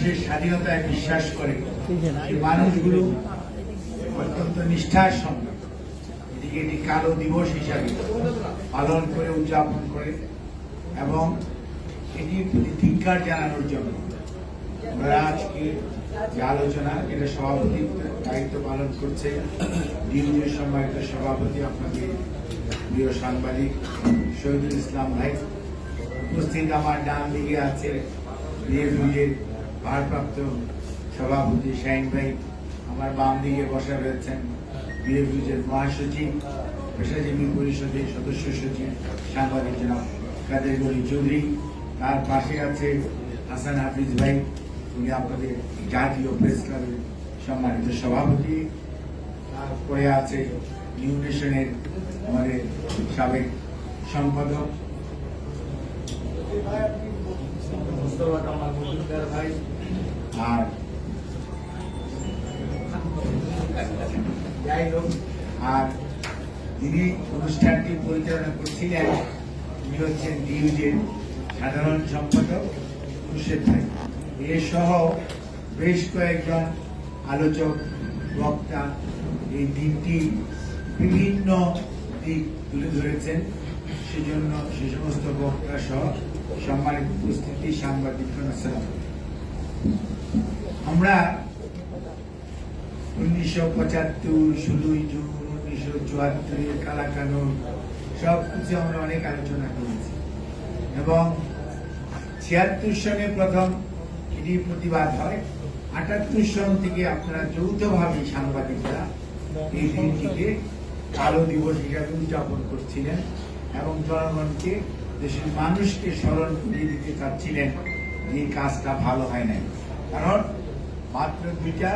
সে স্বাধীনতায় বিশ্বাস করে এই মানুষগুলো অত্যন্ত নিষ্ঠার সঙ্গে। এটিকে এটি কালো দিবস হিসাবে পালন করে উদযাপন করে এবং এটির প্রতি ধিক্কার জানানোর জন্য। আমরা আজকে যে আলোচনা এটা সভাপতি দায়িত্ব পালন করছে ডিউটির সম্মানিত সভাপতি আপনাদের প্রিয় সাংবাদিক শহীদুল ইসলাম ভাই উপস্থিত আমার ডান দিকে আছে ভারপ্রাপ্ত সভাপতি শাহিন ভাই আমার বাম দিকে বসা রয়েছেন বিএফিউজের মহাসচিব, পেশাজীবী পরিষদের সদস্য সচিব, সাংবাদিক জনাব কাদের গরি চৌধুরী, তার পাশে আছে হাসান হাফিজ ভাই, উনি আপনাদের জাতীয় প্রেস ক্লাবের সম্মানিত সভাপতি। তারপরে আছে নিউ নেশনের আমাদের সাবেক সম্পাদক। মোস্তফা কামাল মজুমদার ভাই। আর যাই হোক। আর যিনি অনুষ্ঠানটি পরিচালনা করছিলেন উনি হচ্ছেন ডিউজের সাধারণ সম্পাদক খুরশেদ ভাই। এ সহ বেশ কয়েকজন আলোচক বক্তা এই দিনটি বিভিন্ন দিক তুলে ধরেছেন। সেজন্য সে সমস্ত বক্তা সহ সম্মানিত উপস্থিতি, সাংবাদিক আমরা উনিশশো পঁচাত্তর, ষোলোই জুন, উনিশশো চুয়াত্তরের কালাকানুন সব কিছু আমরা অনেক আলোচনা করেছি। এবং ছিয়াত্তর সনে প্রথম এটি প্রতিবাদ হয়। আটাত্তর সন থেকে আপনারা যৌথভাবে সাংবাদিকরা এই দিনটিকে কালো দিবস হিসাবে উদযাপন করছিলেন এবং জনগণকে দেশের মানুষকে স্মরণ করিয়ে দিতে চাচ্ছিলেন যে কাজটা ভালো হয় নাই। কারণ মাত্র দুইটা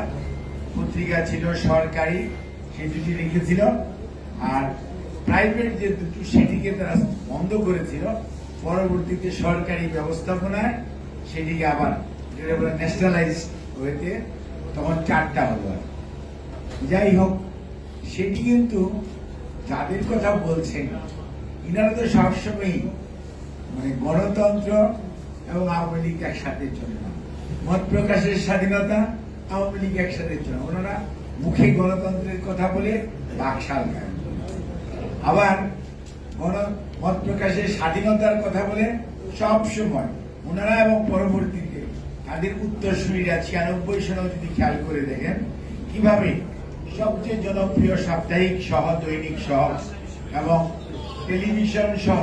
পত্রিকা ছিল সরকারি, সে দুটি লিখেছিল আর প্রাইভেট যে দুটো, সেটিকে তারা বন্ধ করেছিল। পরবর্তীতে সরকারি ব্যবস্থাপনায় সেটিকে আবার ন্যাশনালাইজ হয়েছে, তখন চারটা হলো। আর যাই হোক, সেটি কিন্তু যাদের কথা বলছেন, ইনারা তো সবসময়ই মানে গণতন্ত্র এবং আওয়ামী লীগ একসাথে চলে না। মত প্রকাশের স্বাধীনতা আওয়ামী লীগ একসাথে চলে ওনারা মুখে গণতন্ত্রের কথা বলে বাকশাল গায়। আবার গণ, মত প্রকাশের স্বাধীনতার কথা বলে সব সময় ওনারা এবং পরবর্তীতে তাদের উত্তরসূরিরা ছিয়ানব্বই সনেও যদি খেয়াল করে দেখেন, কীভাবে সবচেয়ে জনপ্রিয় সাপ্তাহিক সহ দৈনিক সহ এবং টেলিভিশন সহ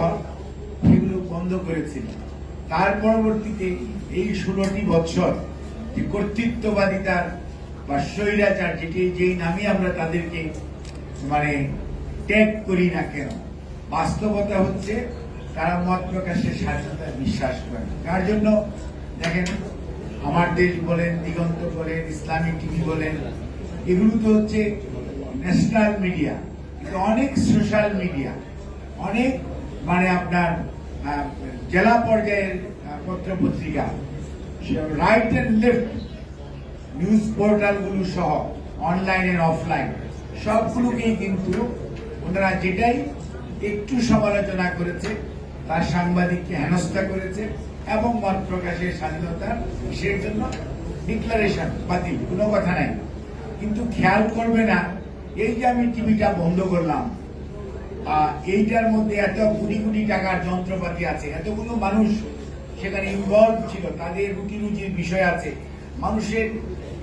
বন্ধ করেছিল তার পরবর্তীতে এই ষোলোটি বছর যে কর্তৃত্ববাদিতার বা স্বৈরাচার যেটি, যেই নামে আমরা তাদেরকে মানে ত্যাগ করি না কেন, বাস্তবতা হচ্ছে তারা মত প্রকাশের স্বাধীনতায় বিশ্বাস করে। তার জন্য দেখেন, আমার দেশ বলেন, দিগন্ত বলেন, ইসলামিক টিভি বলেন, এগুলো তো হচ্ছে ন্যাশনাল মিডিয়া অনেক সোশ্যাল মিডিয়া, অনেক মানে আপনার জেলা পর্যায়ের পত্র পত্রিকা রাইট অ্যান্ড লেফট নিউজ পোর্টালগুলো সহ অনলাইন এন্ড অফলাইন সবগুলোকেই কিন্তু ওনারা যেটাই একটু সমালোচনা করেছে, তার সাংবাদিককে হেনস্থা করেছে এবং মত প্রকাশের স্বাধীনতার সেই জন্য ডিক্লারেশন বাতিল, কোনো কথা নাই। কিন্তু খেয়াল করবে না, এই যে আমি টিভিটা বন্ধ করলাম এইটার মধ্যে এত কোটি কোটি টাকার যন্ত্রপাতি আছে, এতগুলো মানুষ সেখানে ইনভলভ ছিল, তাদের রুটি রুজির বিষয় আছে। মানুষের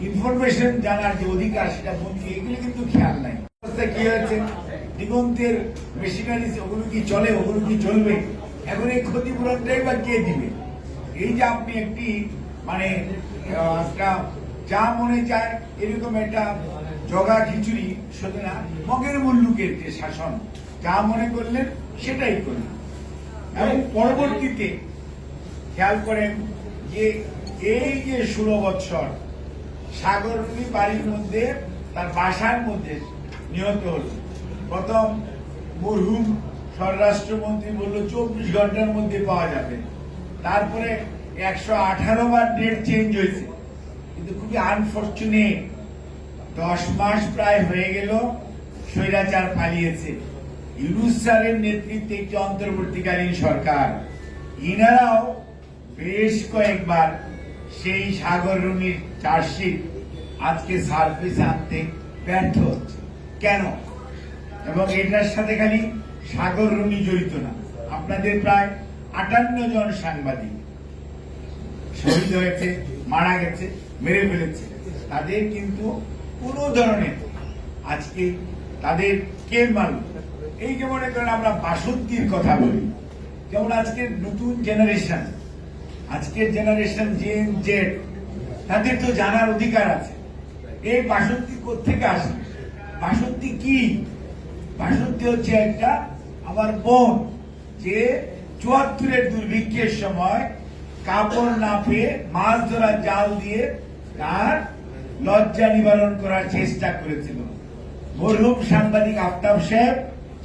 ইনফরমেশন জানার যে অধিকার সেটা বন্ধু এগুলো কিন্তু খেয়াল নাই। অবস্থা কি হয়েছে? দিগন্তের মেশিনারিজ ওগুলো কি চলে, ওগুলো কি চলবে? এখন এই ক্ষতিপূরণটাই বা কে দিবে? এই যে আপনি একটি মানে একটা, যা মনে চায়, এরকম একটা জগা খিচুড়ি শুধু না? মগের মুল্লুকের যে শাসন যা মনে করলেন সেটাই করলেন এবং পরবর্তীতে খেয়াল করেন যে এই যে ষোলো বৎসর সাগরী বাড়ির মধ্যে তার বাসার মধ্যে নিহত হলো। প্রথম মরহুম স্বরাষ্ট্রমন্ত্রী বলল, চব্বিশ ঘণ্টার মধ্যে পাওয়া যাবে। তারপরে একশো আঠারো বার ডেট চেঞ্জ হয়েছে। কিন্তু খুবই আনফর্চুনেট দশ মাস প্রায় হয়ে গেল, স্বৈরাচার পালিয়েছে। ইউনুস নেতৃত্বে একটি অন্তর্বর্তীকালীন সরকার। ইনারাও বেশ কয়েকবার সেই সাগর রুনির চার্জশিট আজকে সার্ভিস আনতে ব্যর্থ হচ্ছে। কেন? এবং এটার সাথে খালি সাগর রুনি জড়িত না। আপনাদের প্রায় আটান্ন জন সাংবাদিক শহীদ হয়েছে, মারা গেছে, মেরে ফেলেছে। তাদের কিন্তু কোনো ধরনের আজকে তাদের কে মারল? এই যে মনে করেন আমরা বাসন্তীর কথা বলি, যেমন আজকের নতুন জেনারেশন আজকের জেনারেশন জেন জেড তাদের তো জানার অধিকার আছে। এই বাসন্তী কোথেকে আসে বাসন্তী কি? বাসন্তী হচ্ছে একটা আমার বোন, যে চুয়াত্তরের দুর্ভিক্ষের সময় কাপড় না পেয়ে মাছ ধরা জাল দিয়ে তার লজ্জা নিবারণ করার চেষ্টা করেছিল। মরহুম সাংবাদিক আফতাব সাহেব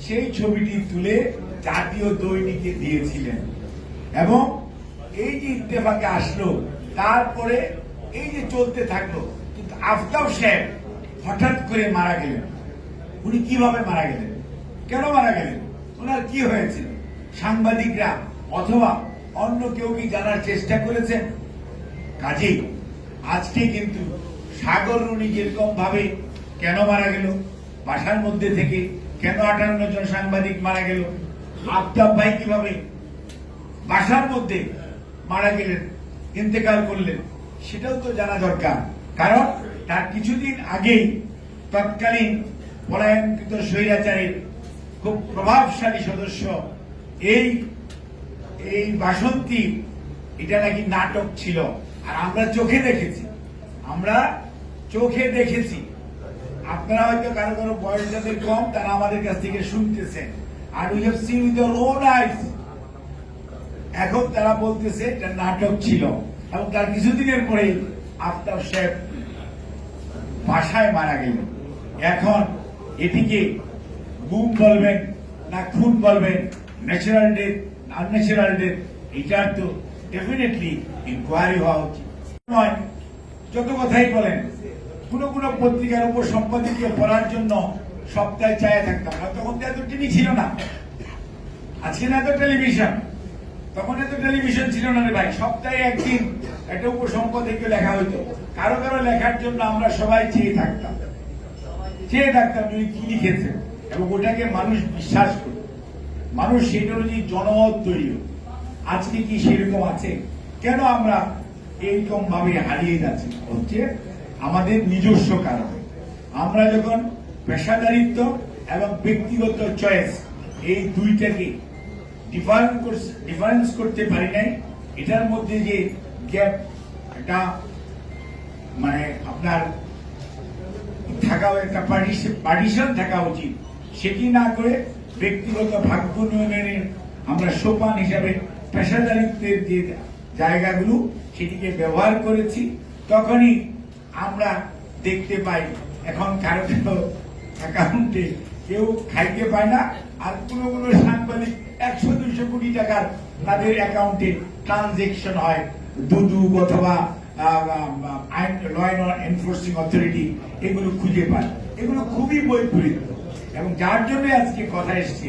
সেই ছবিটি তুলে জাতীয় দৈনিকে দিয়েছিলেন। এবং এই যে ইত্তেফাকে আসলো, তারপরে এই যে চলতে থাকল, কিন্তু আফতাব সাহেব হঠাৎ করে মারা গেলেন। উনি কীভাবে মারা গেলেন? কেন মারা গেলেন? ওনার কি হয়েছে? সাংবাদিকরা অথবা অন্য কেউ কি জানার চেষ্টা করেছেন? কাজেই আজকে কিন্তু সাগর রুনি যেরকম ভাবে কেন মারা গেল, বাসার মধ্যে থেকে কেন আটান্ন জন সাংবাদিক মারা গেল? আফতাব ভাই কীভাবে বাসার মধ্যে মারা গেলেন, ইন্তেকাল করলেন, সেটাও তো জানা দরকার। কারণ তার কিছুদিন আগেই তৎকালীন পলায়নকৃত স্বৈরাচারের খুব প্রভাবশালী সদস্য এই এই বাসন্তী, এটা নাকি নাটক ছিল। আর আমরা চোখে দেখেছি। আমরা চোখে দেখেছি। আপনারা হয়তো কারও কারও বয়স যাদের কম, তারা আমাদের কাছ থেকে শুনতেছেন। আর we have seen with own eyes এখন তারা বলতেছে, এটা নাটক ছিল। এবং তার কিছুদিনের পরেই আফতাব সাহেব বাসায় মারা গেল। এখন এটিকে গুম বলবেন না খুন বলবেন ন্যাচারাল ডেথ আনন্যাচারাল ডেথ এটার তো ডেফিনেটলি ইনকোয়ারি হওয়া উচিত। নয় যত কথাই বলেন। কোন কোন পত্রিকার উপর সম্পাদকীয় পড়ার জন্য সপ্তাহে চায় থাকতাম না তখন তো এত টিভি ছিল না। আজকে না এত টেলিভিশন তখন এত টেলিভিশন ছিল না রে ভাই। সপ্তাহে একদিন একটা উপসম্পাদকীয় লেখা হইতো। কারও কারও লেখার জন্য আমরা সবাই চেয়ে থাকতাম। চেয়ে থাকতাম উনি কি লিখেছেন এবং ওটাকে মানুষ বিশ্বাস করত মানুষ সেটা অনুযায়ী জনমত তৈরি। আজকে কি সেরকম আছে? কেন আমরা এইরকম ভাবে হারিয়ে যাচ্ছি? হচ্ছে আমাদের নিজস্ব কারণে। আমরা যখন পেশাদারিত্ব এবং ব্যক্তিগত চয়েস এই দুইটাকে ডিফারেন্স করতে পারি নাই, এটার মধ্যে যে গ্যাপ এটা মানে আপনার থাকা একটা পার্টিশন থাকা উচিত। সেটি না করে ব্যক্তিগত ভাগ্য উন্নয়নের আমরা সোপান হিসাবে পেশাদারিত্বের যে জায়গাগুলো সেটিকে ব্যবহার করেছি, তখনই আমরা দেখতে পাই। এখন কারও কারও অ্যাকাউন্টে কেউ খাইতে পায় না, আর কোনো কোনো সাংবাদিক একশো, দুইশো কোটি টাকার তাদের অ্যাকাউন্টে ট্রানজেকশন হয়। দুদুক অথবা ল এনফোর্সিং অথরিটি এগুলো খুঁজে পায়। এগুলো খুবই বৈপরীত এবং যার জন্য আজকে কথা এসছে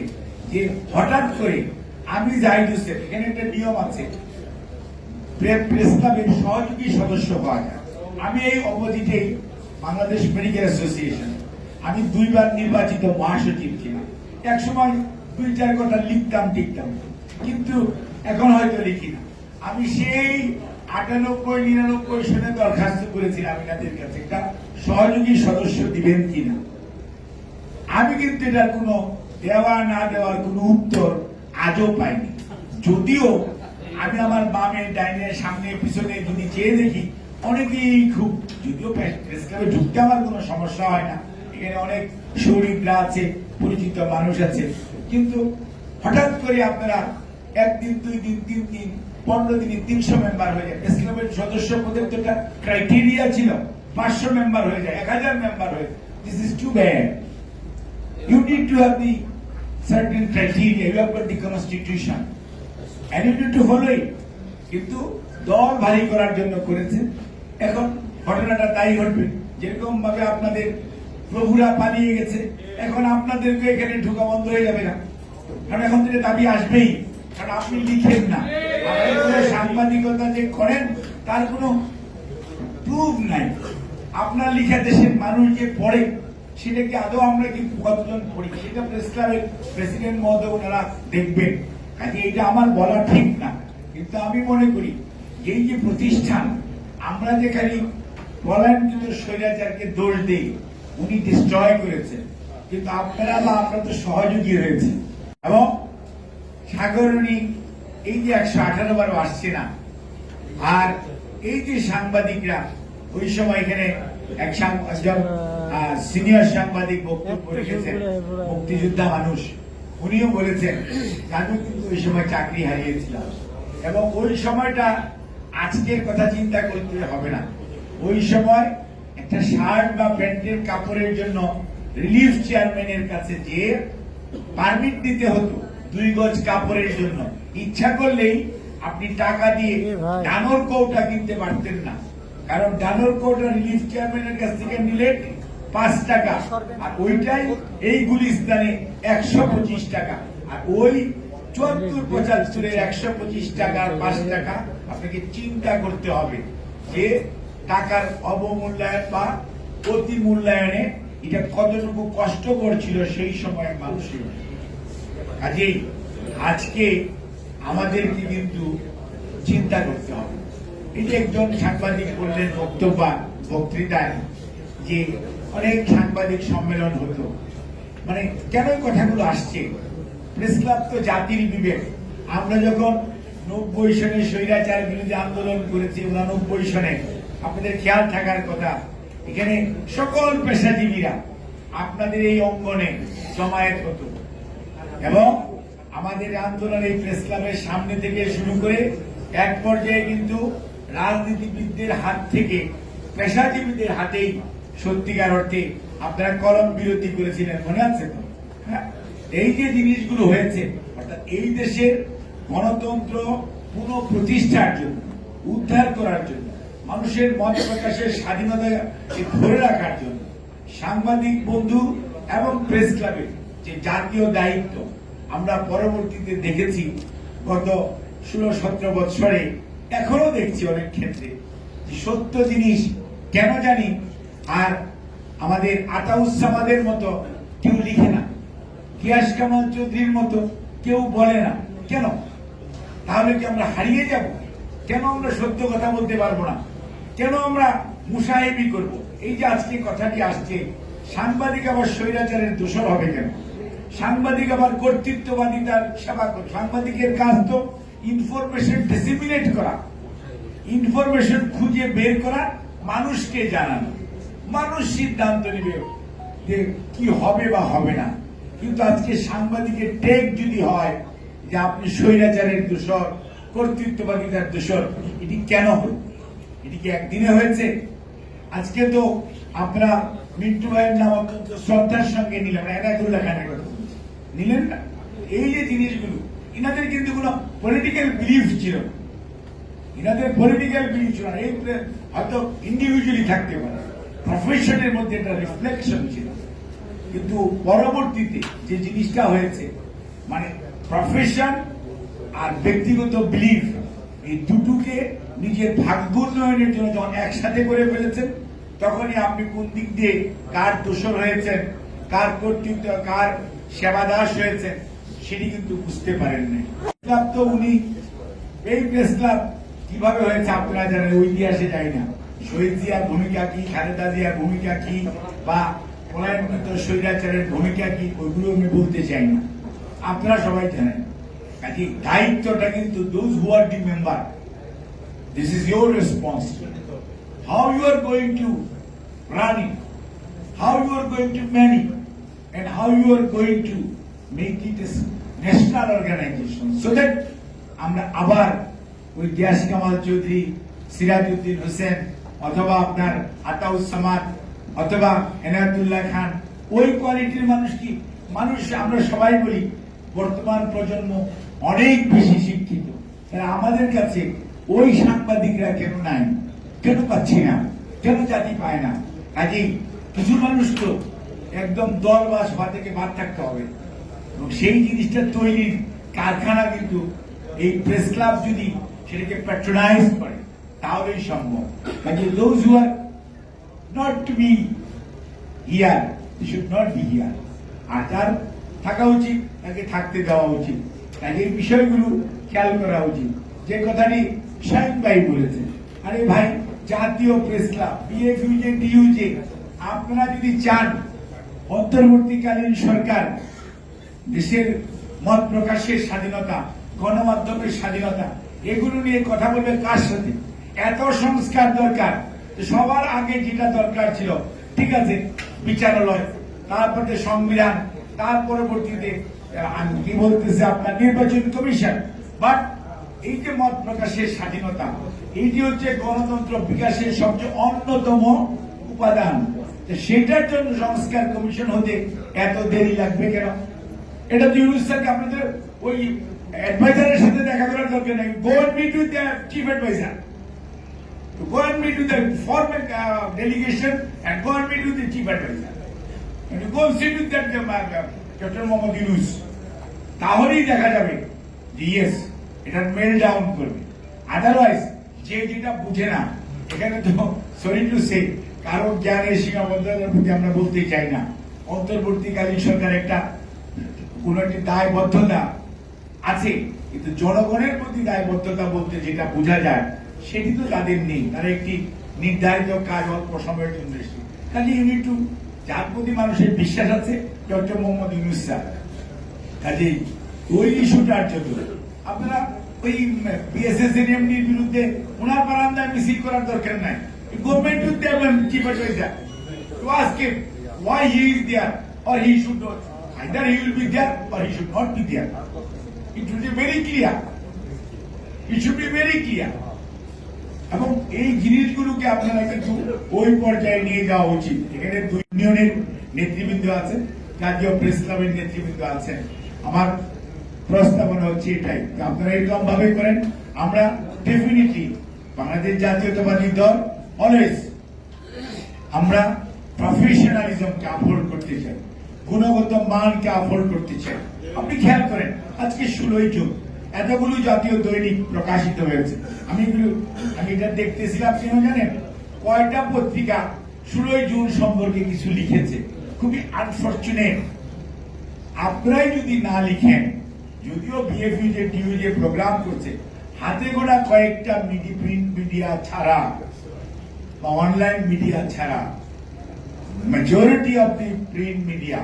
যে হঠাৎ করে আমি জাহিদ এখানে একটা নিয়ম আছে প্রে- প্রেস ক্লাবের সহযোগী সদস্য হওয়া যায়। আমি এই অবধিতেই বাংলাদেশ মেডিকেল অ্যাসোসিয়েশন, আমি দুইবার নির্বাচিত মহাসচিব ছিলাম। এক সময় দুই চার কথা লিখতাম, টিকতাম। কিন্তু এখন হয়তো লিখি না। আমি সেই আটানব্বই, নিরানব্বই সনে দরখাস্ত করেছিলাম এনাদের কাছে, একটা সহযোগী সদস্য দিবেন কিনা। আমি কিন্তু এটার কোনো দেওয়া, না দেওয়ার কোনো উত্তর আজও পাইনি। যদিও আমি আমার বামে, ডাইনে, সামনে, পিছনে যদি চেয়ে দেখি অনেকেই খুব যদিও প্রেস ঢুকতে আমার কোনো সমস্যা হয় না। এখানে অনেক শরীররা আছে পরিচিত মানুষ আছে। কিন্তু হঠাৎ করে আপনারা একদিন দুই দিন তিন দিন পনেরো দিনে তিনশো মেম্বার হয়ে যায়। প্রেস ক্লাবের সদস্য পদের তো একটা ক্রাইটেরিয়া ছিল পাঁচশো মেম্বার হয়ে যায় এক হাজার মেম্বার হয়ে this is too bad You need to have the certain criteria, you have got the constitution. And you need to follow it. কিন্তু দল ভারী করার জন্য করেছে। এখন ঘটনাটা তাই ঘটবে। যেরকম ভাবে আপনাদের প্রভুরা পালিয়ে গেছে, এখন আপনাদেরকে এখানে ঢোকা বন্ধ হয়ে যাবে না। কারণ এখন থেকে দাবি আসবেই। কারণ আপনি লিখেন না। সাংবাদিকতা যে করেন, তার কোনো প্রুফ নাই। আপনার লিখা দেশের মানুষ যে পড়ে, সেটাকে আদৌ আমরা কি কতজন পড়ি? সেটা প্রেস ক্লাবের প্রেসিডেন্ট মহোদয় ওনারা দেখবেন। কাজে এটা আমার বলা ঠিক না। কিন্তু আমি মনে করি, এই যে প্রতিষ্ঠান আমরা যে খালি বলেন কিন্তু স্বৈরাচারকে দোষ দিই উনি ডিস্ট্রয় করেছেন। কিন্তু আপনারা বা আপনারা তো সহযোগী হয়েছে। এবং সাগরণী এই যে একশো আঠারো বারো আসছে না আর এই যে সাংবাদিকরা ওই সময় এখানে এক সিনিয়র সাংবাদিক বক্তব্য রেখেছেন মুক্তিযোদ্ধা মানুষ। উনিও বলেছেন আমি কিন্তু ওই সময় চাকরি হারিয়েছিলাম। এবং ওই সময়টা আজকের কথা চিন্তা করতে হবে না। ওই সময় একটা শার্ট বা প্যান্টের কাপড়ের জন্য রিলিফ চেয়ারম্যানের কাছে যে পারমিট দিতে হতো দুই গজ কাপড়ের জন্য। ইচ্ছা করলেই আপনি টাকা দিয়ে ডানোর কৌটা কিনতে পারতেন না। কারণ ডানোর কৌটা রিলিফ চেয়ারম্যানের কাছ থেকে নিলে পাঁচ টাকা আর ওইটাই এই গুলিস্তানে একশো পঁচিশ টাকা। আর ওই চুয়াত্তর পঁচাত্তরের একশো পঁচিশ টাকা আর পাঁচ টাকা। আপনাকে চিন্তা করতে হবে যে টাকার অবমূল্যায়ন বা অতি মূল্যায়নে এটা কতটুকু কষ্টকর ছিল সেই সময় মানুষের কাজেই আজকে আমাদেরকে কিন্তু চিন্তা করতে হবে। যে একজন সাংবাদিক বললেন বক্তব্য, বক্তৃতায় যে অনেক সাংবাদিক সম্মেলন হতো। মানে কেন কথাগুলো আসছে? প্রেস ক্লাব তো জাতির বিবেক। আমরা যখন নব্বই সনে স্বৈরাচার বিরুদ্ধে আন্দোলন করেছি উনানব্বই সনে। আপনাদের খেয়াল থাকার কথা, এখানে সকল পেশাজীবীরা আপনাদের এই অঙ্গনে জমায়েত হতো। এবং আমাদের আন্দোলন এই প্রেস ক্লাবের সামনে থেকে শুরু করে এক পর্যায়ে কিন্তু রাজনীতিবিদদের হাত থেকে, পেশাজীবীদের হাতেই সত্যিকার অর্থে আপনারা কলম বিরতি করেছিলেন, মনে আছে তো? হ্যাঁ? এই যে জিনিসগুলো হয়েছে, অর্থাৎ এই দেশের গণতন্ত্র পুনঃ প্রতিষ্ঠার জন্য, উদ্ধার করার জন্য, মানুষের মত প্রকাশের স্বাধীনতা ধরে রাখার জন্য, সাংবাদিক বন্ধু এবং প্রেস ক্লাবের যে জাতীয় দায়িত্ব, আমরা পরবর্তীতে দেখেছি গত ষোলো সতেরো বৎসরে এখনও দেখছি অনেক ক্ষেত্রে সত্য জিনিস কেন জানি আর আমাদের আতাউসামাদের মতো কেউ লিখে না, গিয়াস কামাল চৌধুরীর মতো কেউ বলে না। কেন? তাহলে কি আমরা হারিয়ে যাব? কেন আমরা সত্য কথা বলতে পারব না? কেন আমরা মুসাহিবি করব? এই যে আজকে কথাটি আসছে, সাংবাদিক আবার স্বৈরাচারের দোষর হবে কেন? সাংবাদিক আবার কর্তৃত্ববাদিতার সেবা করে সাংবাদিকের কাজ তো ইনফরমেশন ডিসিমিনেট করা। ইনফরমেশন খুঁজে বের করা, মানুষকে জানানো। মানুষ সিদ্ধান্ত নেবে যে কি হবে বা হবে না। কিন্তু আজকে সাংবাদিকের টেক যদি হয় যে আপনি স্বৈরাচারের দোষর, কর্তৃত্ববাদিতার দোষর, এটি কেন হল? এটি কি একদিনে হয়েছে? আজকে তো আমরা মিন্টু ভাইয়ের নাম অত্যন্ত শ্রদ্ধার সঙ্গে নিলাম এনায়তুল্লাহ খানের কথা। নিলেন না? এই যে জিনিসগুলো ইনাদের কিন্তু কোনো পলিটিক্যাল বিলিফ ছিল না। ইনাদের পলিটিক্যাল বিলিফ ছিল না। এই হয়তো ইন্ডিভিজুয়ালি থাকতে পারে প্রফেশনের মধ্যে একটা রিফ্লেকশন ছিল। কিন্তু পরবর্তীতে যে জিনিসটা হয়েছে মানে প্রফেশন আর ব্যক্তিগত বিলিফ এই দুটোকে নিজের ভাগ্য উন্নয়নের জন্য যখন একসাথে করে ফেলেছেন, তখনই আপনি কোন দিক দিয়ে কার দোষর হয়েছেন, কার কর্তৃত্ব, কার সেবাদাস হয়েছেন, সেটি কিন্তু বুঝতে পারেন নাই। তো উনি, এই প্রেস ক্লাব কীভাবে হয়েছে আপনারা জানেন, ওই ইতিহাসে যাই না। শহীদ জিয়ার ভূমিকা কি, খালেদা জিয়ার ভূমিকা কি, বা পলায়নকৃত স্বৈরাচারের ভূমিকা কি, ওইগুলো আমি বলতে চাই না। আপনারা সবাই জানেন। কাজে দায়িত্বটা কিন্তু those who are the member this is your responsibility how you are going to run it how you are going to manage and how you are going to make it a national organization. So that আমরা আবার ওই গিয়াস কামাল চৌধুরী, সিরাজউদ্দিন হোসেন, অথবা আপনার আতাউসামাদ অথবা এনায়তুল্লাহ খান, ওই কোয়ালিটির মানুষ কি? মানুষ আমরা সবাই বলি বর্তমান প্রজন্ম অনেক বেশি শিক্ষিত। আমাদের কাছে ওই সাংবাদিকরা কেন নাই? কেন পাচ্ছি না? কেন জাতি পায় না? কাজেই কিছু মানুষ তো একদম দল বা সভা থেকে বাদ থাকতে হবে। এবং সেই জিনিসটা তৈরির কারখানা কিন্তু এই প্রেস ক্লাব যদি সেটাকে প্যাট্রোনাইজ করে, তাহলেই সম্ভব। কাজে those who are not to be here should not be here আর যার থাকা উচিত, তাকে থাকতে দেওয়া উচিত। কাজে এই বিষয়গুলো খেয়াল করা উচিত। যে কথাটি শাহিন ভাই বলেছে আরে ভাই, জাতীয় প্রেস ক্লাব বিএফইউজে ডিইউজে আপনারা যদি চান অন্তর্বর্তীকালীন সরকার, দেশের মত প্রকাশের স্বাধীনতা, গণমাধ্যমের স্বাধীনতা, এগুলো নিয়ে কথা বলবে কার সাথে? এত সংস্কার দরকার। সবার আগে যেটা দরকার ছিল, ঠিক আছে, বিচারালয়, তারপরে সংবিধান তার পরবর্তীতে কি বলতেছে আপনার নির্বাচন কমিশন। বাট এই যে মত প্রকাশের স্বাধীনতা এইটি হচ্ছে গণতন্ত্র বিকাশের সবচেয়ে অন্যতম উপাদান সেটার জন্য সংস্কার কমিশন হতে এত দেরি লাগবে কেন? এটা তো ইউনুস স্যারকে আপনাদের ওই অ্যাডভাইজারের সাথে দেখা করার দরকার নেই। Go and meet with chief adviser with the former uh, delegation and go and meet with the chief advisor. তাহলেই দেখা যাবে যে ইয়েস, এটা মেল ডাউন করবে। আদারওয়াইজ যে যেটা বুঝে না, এখানে তো সরি টু সে জ্ঞানের সীমাবদ্ধতার প্রতি আমরা বলতে চাই না। অন্তর্বর্তীকালীন সরকার একটা, কোন একটি দায়বদ্ধতা আছে, কিন্তু জনগণের প্রতি দায়বদ্ধতা বলতে যেটা বোঝা যায়, সেটি তো তাদের নেই। তারা একটি নির্ধারিত কাজ অল্প সময়ের জন্য এসেছে। কাজে ইউনিট টু যার প্রতি মানুষের বিশ্বাস আছে ডক্টর মোহাম্মদ ইউনুস স্যার কাজেই ওই ইস্যুটার জন্য আপনারা ওই বিএসএস এমডির বিরুদ্ধে ওনার বারান্দায় মিছিল করার দরকার নাই গভর্নমেন্ট টু দেবেন chief adviser to ask him why he is there or he should not. Either he will be there. এবং এই জিনিসগুলোকে আপনারা কিন্তু ওই পর্যায়ে নিয়ে যাওয়া উচিত। এখানে দুই ইউনিয়নের নেতৃবৃন্দ আছেন জাতীয় প্রেস ক্লাবের নেতৃবৃন্দ আছেন। আমার প্রস্তাবনা হচ্ছে এটাই আপনারা এরকম ভাবে করেন। আমরা ডেফিনেটলি বাংলাদেশ জাতীয়তাবাদী দল অলওয়েজ আমরা প্রফেশনালিজমকে আফোর্ড করতে চাই, গুণগত মানকে আফোর্ড করতে চাই। আপনি খেয়াল করেন, আজকে ষোলোই জুন এতগুলো জাতীয় দৈনিক প্রকাশিত হয়েছে। আমি আমি এটা দেখতেছিলাম কেন জানেন? কয়টা পত্রিকা ষোলোই জুন সম্পর্কে কিছু লিখেছে। খুবই আনফর্চুনেট আপনারাই যদি না লিখেন, যদিও বিএফইউ যে টিউ যে প্রোগ্রাম করছে, হাতে গোনা কয়েকটা মিডি প্রিন্ট মিডিয়া ছাড়া বা অনলাইন মিডিয়া ছাড়া majority of the print media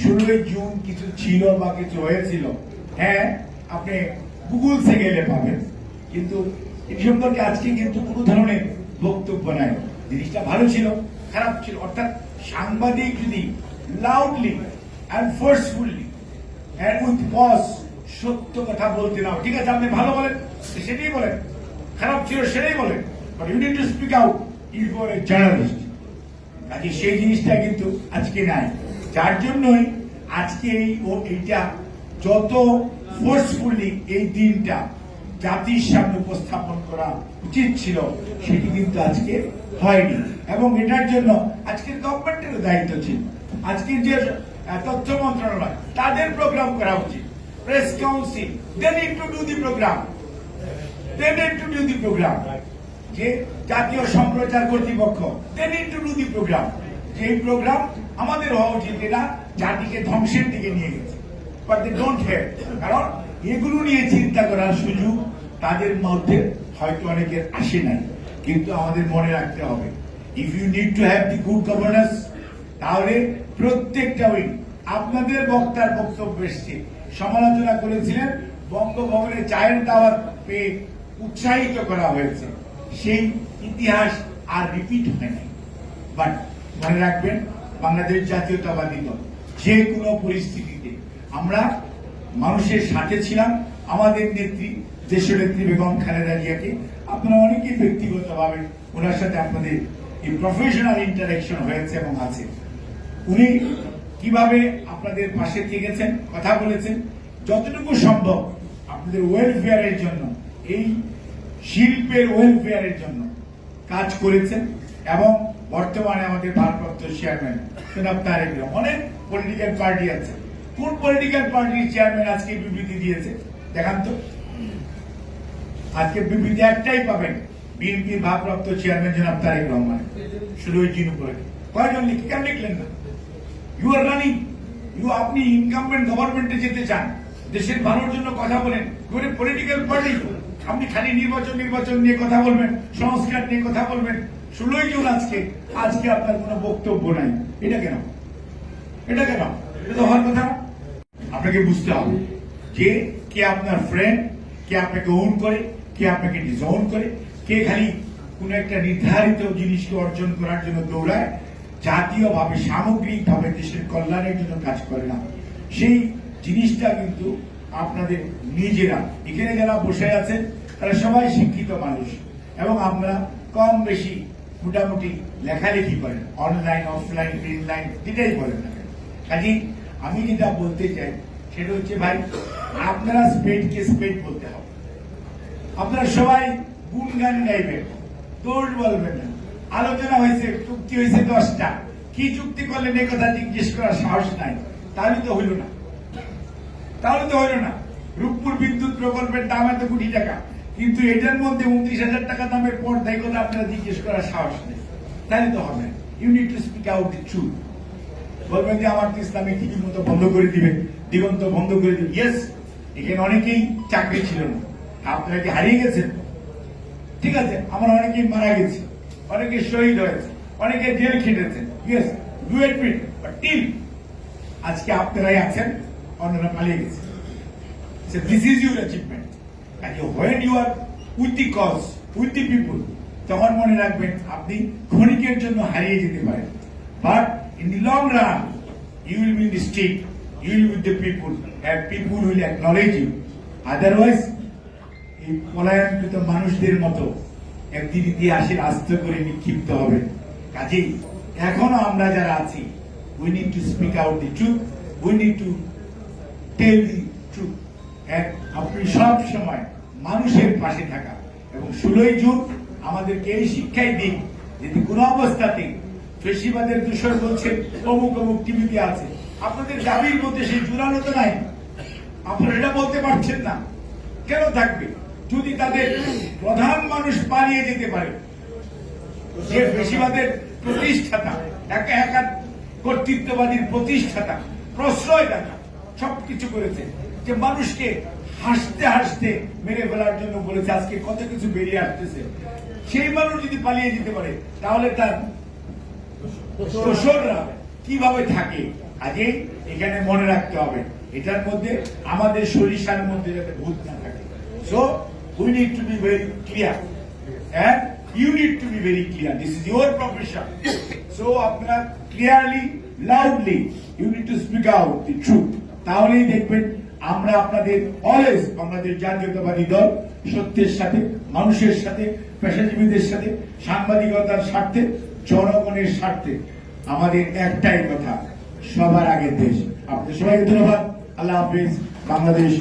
ষোলোই জুন কিছু ছিল বা কিছু হয়েছিল। হ্যাঁ আপনি গুগল থেকে গেলে পাবেন। কিন্তু এটি সম্পর্কে আজকে কিন্তু কোনো ধরনের বক্তব্য নাই। জিনিসটা ভালো ছিল, খারাপ ছিল। অর্থাৎ সাংবাদিক যদি loudly and forcefully and with pause সত্য কথা বলতে নাও ঠিক আছে, আপনি ভালো বলেন সেটাই বলেন। খারাপ ছিল, সেটাই বলেন। But you need to speak out for a journalist কাজে সেই জিনিসটা কিন্তু আজকে নাই। যার জন্যই আজকে এই ও এইটা যত ফোর্সফুলি এই দিনটা জাতির সামনে উপস্থাপন করা উচিত ছিল, সেটি কিন্তু আজকে হয়নি। এবং এটার জন্য আজকের গভর্নমেন্টের দায়িত্ব ছিল। আজকের যে তথ্য মন্ত্রণালয়, তাদের প্রোগ্রাম করা উচিত। Press council they to do the program need to do the program যে জাতীয় সম্প্রচার কর্তৃপক্ষ need to do the program যে প্রোগ্রাম আমাদের হওয়া উচিত এটা জাতিকে ধ্বংসের দিকে নিয়ে গেছে। কারণ এগুলো নিয়ে চিন্তা করার সুযোগ তাদের মধ্যে হয়তো অনেকের আসে নাই। কিন্তু আমাদের মনে রাখতে হবে if you need to have the good governance তাহলে প্রত্যেকটা উইক আপনাদের বক্তার বক্তব্য এসছে। সমালোচনা করেছিলেন, বঙ্গভবনে চায়ের দাওয়াত পেয়ে উৎসাহিত করা হয়েছে। সেই ইতিহাস আর রিপিট হয়নি বাট মনে রাখবেন, বাংলাদেশ জাতীয়তাবাদী দল, যে কোনো পরিস্থিতিতে আমরা মানুষের সাথে ছিলাম, আমাদের নেত্রী, দেশের নেত্রী বেগম খালেদা জিয়াকে। আপনারা অনেকেই ব্যক্তিগতভাবে ওনার সাথে আপনাদের এই প্রফেশনাল ইন্টারাকশন হয়েছে এবং আছে। উনি কীভাবে আপনাদের পাশে থেকেছেন, কথা বলেছেন, যতটুকু সম্ভব আপনাদের ওয়েলফেয়ারের জন্য, এই শিল্পের ওয়েলফেয়ারের জন্য কাজ করেছেন এবং বর্তমানে আমাদের ভারপ্রাপ্ত চেয়ারম্যান জনাব তারেক অনেক পলিটিক্যাল পার্টি আছে। কোন পলিটিক্যাল পার্টির চেয়ারম্যান আজকে বিবৃতি দিয়েছে? দেখান তো। আজকে বিবৃতি একটাই পাবেন বিএনপির ভারপ্রাপ্ত চেয়ারম্যান জনাব তারেক রহমান। ষোলোই জুন উপলক্ষে কয়জন লিখে কেন লিখলেন না? ইউ আর রানিং ইউ আপনি ইনকামবেন্ট গভর্নমেন্টে যেতে চান। দেশের ভালোর জন্য কথা বলেন। ইউর পলিটিক্যাল পার্টি আপনি খালি নির্বাচন নির্বাচন নিয়ে কথা বলবেন, সংস্কার নিয়ে কথা বলবেন। ষোলোই জুন আজকে। আজকে আপনার কোনো বক্তব্য নাই। এটা কেন? এটা কেন? এটা তো হওয়ার কথা না। আপনাকে বুঝতে হবে যে কে আপনার ফ্রেন্ড কে আপনাকে ওন করে, কে আপনাকে ডিজাউন করে, কে খালি কোন একটা নির্ধারিত জিনিসকে অর্জন করার জন্য দৌড়ায়, জাতীয়ভাবে, সামগ্রিকভাবে দেশের কল্যাণের জন্য কাজ করে না সেই জিনিসটা কিন্তু আপনাদের নিজেরা, এখানে যারা বসে আছেন, তারা সবাই শিক্ষিত মানুষ এবং আমরা কম বেশি মোটামুটি লেখালেখি করেন অনলাইন অফলাইন প্রিন্ট লাইন যেটাই বলেন না। কাজেই আমি যেটা বলতে চাই, সেটা হচ্ছে ভাই, আপনারা স্পেডকে স্পেড বলতে হবে। আপনারা সবাই গুনগান গাইবেন দোষ বলবেন না। আলোচনা হয়েছে, চুক্তি হয়েছে দশটা। কি চুক্তি করলেন এই কথা জিজ্ঞেস করার সাহস নাই। তাহলে তো হইল না। তাহলে তো হইল না। রূপপুর বিদ্যুৎ প্রকল্পের দাম এত কোটি টাকা। কিন্তু এটার মধ্যে উনত্রিশ হাজার টাকা দামের পর তাই কথা আপনারা জিজ্ঞেস করার সাহস নেই। তাহলে তো হবে unit to speak out the truth বলবেন যে আমার তো ইসলামিক টিভির মতো বন্ধ করে দিবে দিগন্ত বন্ধ করে দিবে। ইয়েস এখানে অনেকেই চাকরি ছিল না। আপনারা কি হারিয়ে গেছেন? ঠিক আছে আমার অনেকেই মারা গেছে অনেকে শহীদ হয়েছে অনেকে জেল খেটেছে। Yes do admit but till আজকে আপনারাই আছেন অন্যরা পালিয়ে গেছে। This is your achievement. And you, when you are with the cause, with the তখন মনে রাখবেন আপনি ক্ষণিকের জন্য হারিয়ে যেতে পারেন। But in the long run you will be in the state you will with the people and people will acknowledge you otherwise এই পলায়নকৃত মানুষদের মতো একদিন ইতিহাসের আস্ত করে নিক্ষিপ্ত হবে। কাজেই এখনও আমরা যারা আছি we need to speak out the truth we need to tell the truth এক আপনি সব সময় মানুষের পাশে থাকা। এবং ষোলোই জুন আমাদেরকে এই শিক্ষাই দিন যদি কোনো অবস্থাতেই ফেসিবাদের দূষণ বলছে, অমুক অমুক টিভিতে আছে। আপনাদের দাবির মধ্যে সেই জোরালো তো নাই। আপনারা এটা বলতে পারছেন না। কেন থাকবে? যদি তাদের প্রধান মানুষ পালিয়ে যেতে পারে, যে বেশিবাদের প্রতিষ্ঠাতা, একা একা কর্তৃত্ববাদীর প্রতিষ্ঠাতা প্রশ্রয়দাতা সবকিছু করেছে, যে মানুষকে হাসতে হাসতে মেরে ফেলার জন্য বলেছে, আজকে কত কিছু বেরিয়ে আসতেছে। সেই মানুষ যদি পালিয়ে যেতে পারে, তাহলে তার দোসররা কীভাবে থাকে আজকে এখানে মনে রাখতে হবে, এটার মধ্যে আমাদের সরিষার মধ্যে যাতে ভূত না থাকে so we need to be very clear and you need to be very clear. This is your profession. So, আপনারা clearly loudly you need to speak out the truth তাহলেই দেখবেন আমরা আপনাদের অলওয়েজ আমাদের জাতীয়তাবাদী দল সত্যের সাথে, মানুষের সাথে, পেশাজীবীদের সাথে, সাংবাদিকতার স্বার্থে জনগণের স্বার্থে আমাদের একটাই কথা সবার আগের দেশ। আপনাদের সবাইকে ধন্যবাদ। আল্লাহ হাফিজ। বাংলাদেশ।